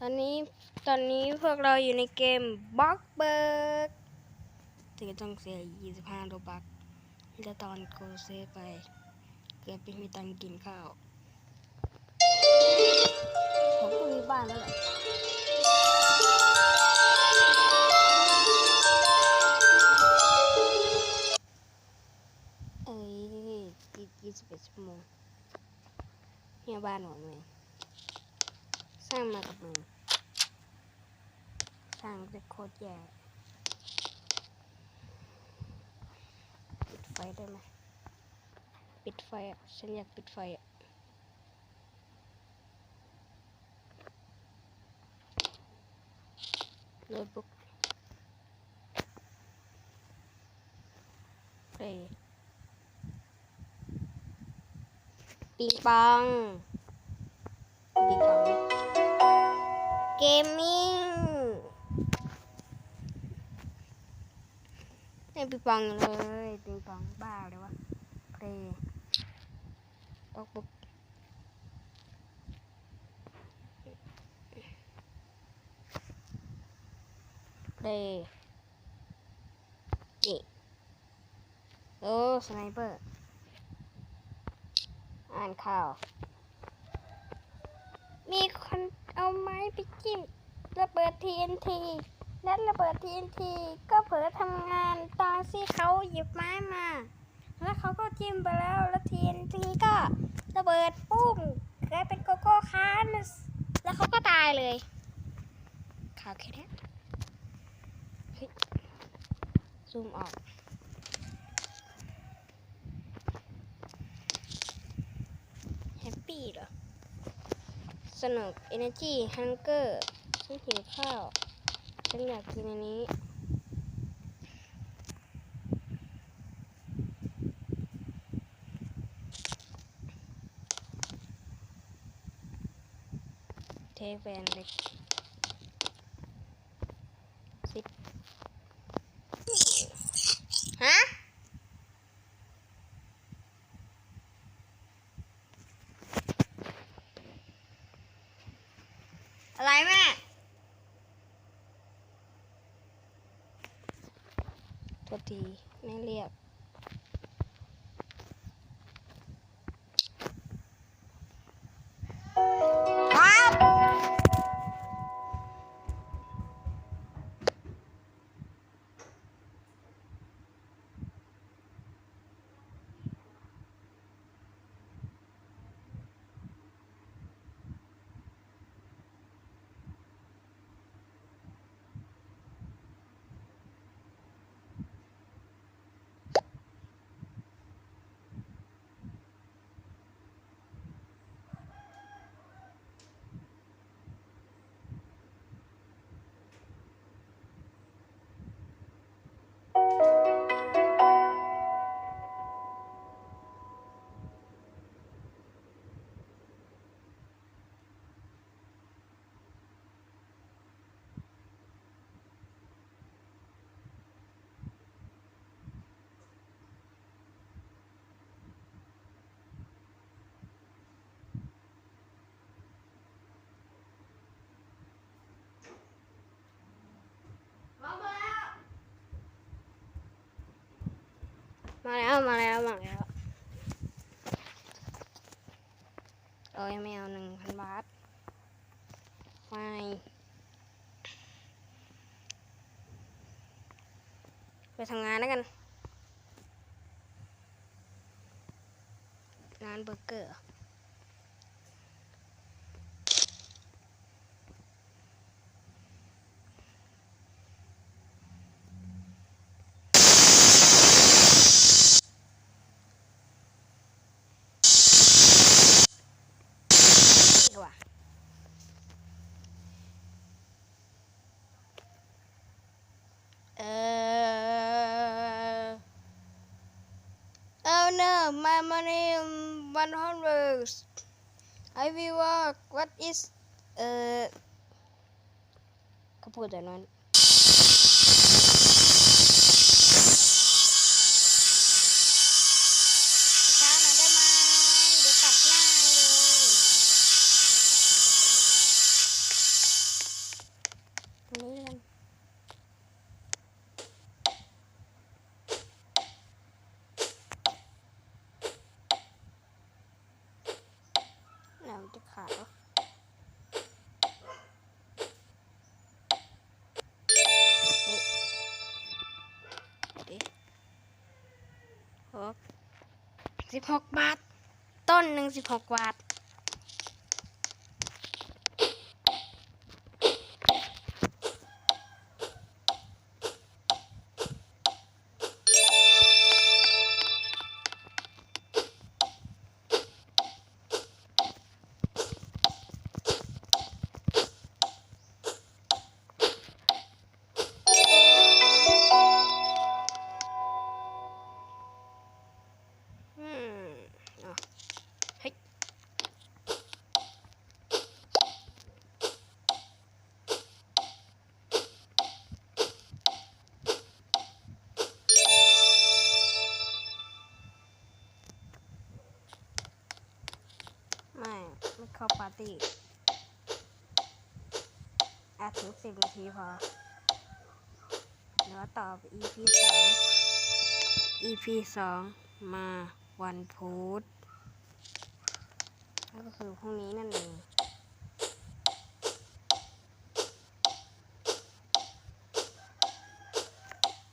ตอนนี้ตอนนี้พวกเราอยู่ในเกมบล็อกเบิร์กถึงต้องเสีย 25โลบักแล้วตอนโกเซไป เกือบไม่มีตังกินข้าว ผมก็มีบ้านแล้วแหละเอ้ยอีก21ชั่วโมงเนี่ยบ้านผมเอง ร้างมากับมือสร้างเป็นโคตรแย่ปิดไฟได้ไหมปิดไฟอะฉันอยากปิดไฟอะโน้ตบุ๊กเพลยปิงปองปิงปอง เกมมิ่งเล่นปิงปองเลยปิงปองบ้าเลยวะเพลย์โน้ตบุ๊กเพลย์นี่โอ้สไนเปอร์ อ่านข่าว มีคนเอาไม้ไปจิ้มระเบิด TNT และระเบิด TNT ก็เผลอทำงานตอนที่เขาหยิบไม้มา แล้วเขาก็จิ้มไปแล้วแล้ว TNT ก็ระเบิดปุ้มกลายเป็นโกโก้คานแล้วเขาก็ตายเลย ข่าวแค่นี้ซูมออก แฮปปี้เหรอ สนุก Energy Hunger ฉันหิวข้าว ฉันอยากกินอันนี้ เทแวนเล็กสิบฮะ อะไรแม่ ดีไม่เรียกครับ มาแล้วมาแล้วมาแล้วเอ้ยไม่เอาหนึ่งพันบาทไม่ไปทำงานแล้วกันร้านเบอร์เกอร์ 100 I will walk what is uh kaput that one จะขาวะเฮ้ยเอ๊ะหกสิบหกบาท ต้นหนึ่งสิบหกบาท เข้าปาร์ตี้อาถึงสิบนาทีพอแล้วต่อ EP สอง EP สองมาวันพุธนั่นก็คือพรุ่งนี้นั่นเอง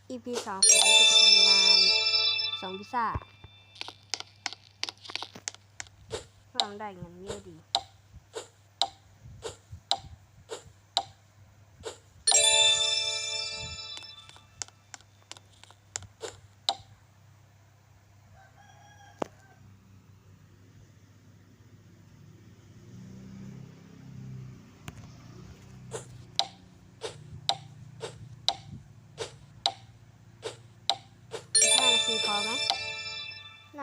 EP สองผมจะไปทำงานส่งพิซซ่าทำได้เงินเยอะดี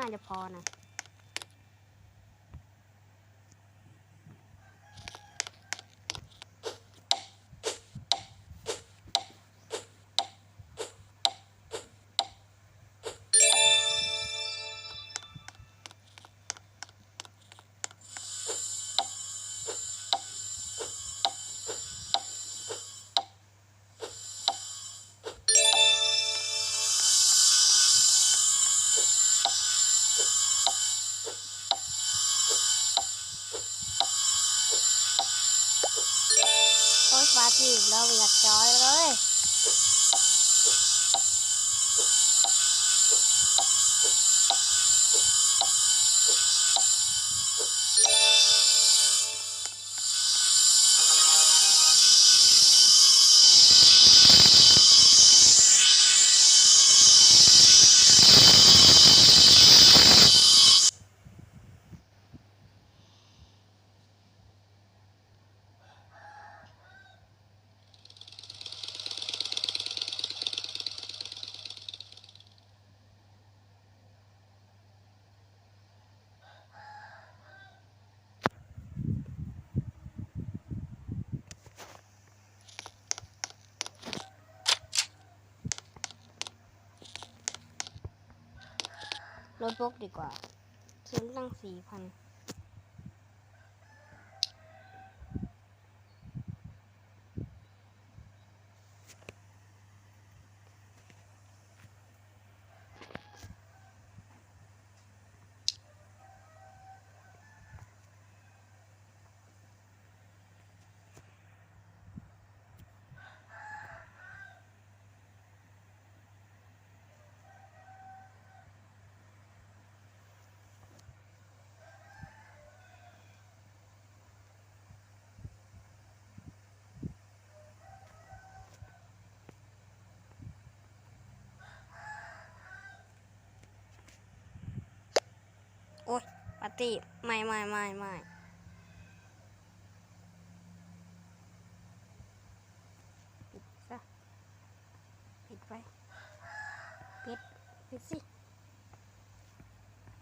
น่าจะพอนะ รถบุ๊กดีกว่าฉันตั้งสี่พัน ปาร์ตี้ไม่ไม่ไม่ไม่ปิดซะปิดไปปิดปิดสิ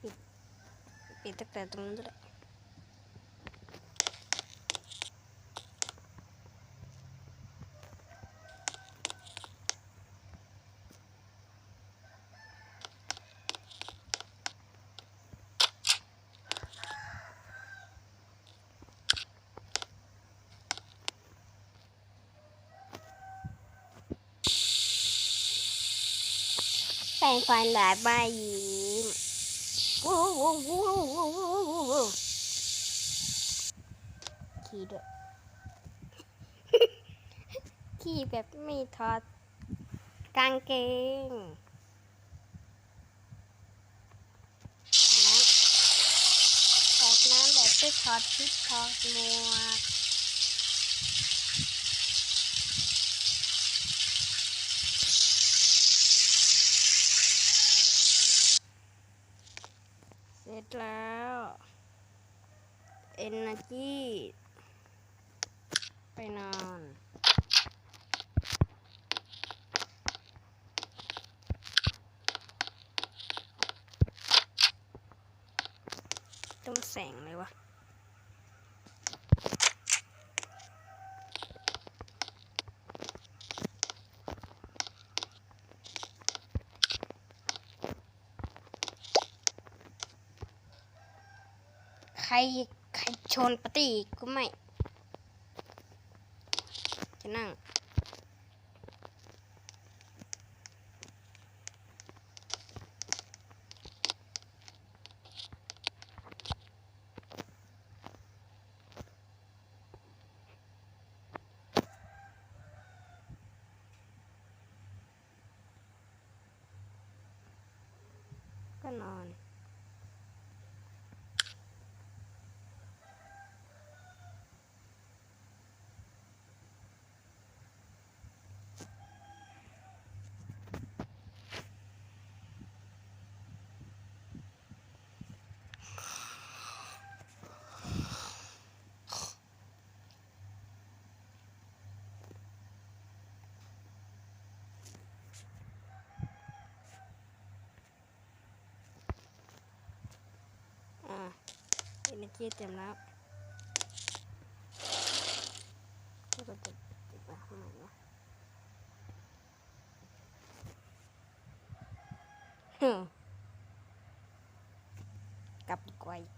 ปิดปิดตั้งแต่ตรงนั้นเลยแปร งฟันหลายใบยิ้มขี่ด้วยขี่แบบไม่ถอดกางเกงแบบนั้นแบบไม่ถอดชุดถอดหมวก แล้วเอนเนจีไปนอนต้องแสงเลยวะ ใครใครชนปฏิก็ไม่ จะนั่ง ก็นอน อ่า เอเนจีเต็มแล้วก็จะติดติดมาข้างในวะฮึมกลับดีกว่าอีก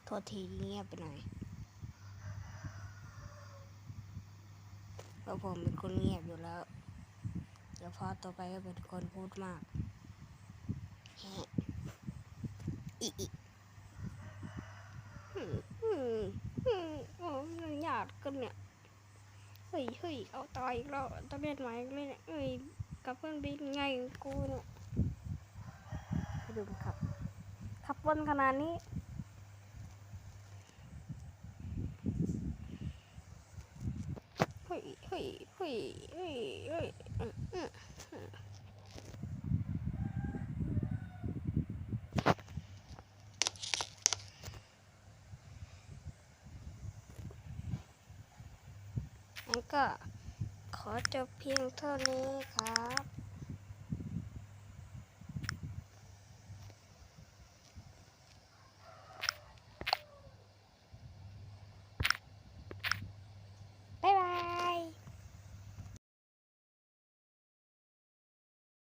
โทษทีเงียบไปหน่อยเพราะผมเป็นคนเงียบอยู่แล้ว เดี๋ยวพอต่อไปก็เป็นคนพูดมากแฮะอีอีอืมอืมอืมอ้มันหยาดกันเนี่ย เฮ้ยเฮ้ยเอาต่ออีกแล้วต้องเรียนใหม่อีกเลยเนี่ยเอ้ยกับเพื่อนบินไงกูเนี่ยไปดูมันขับ ขับวนขนาดนี้ เฮ้ยหุยหุยหุยเฮ้ยอืมอืมอืมงั้นก็ขอจบเพียงเท่านี้ครับ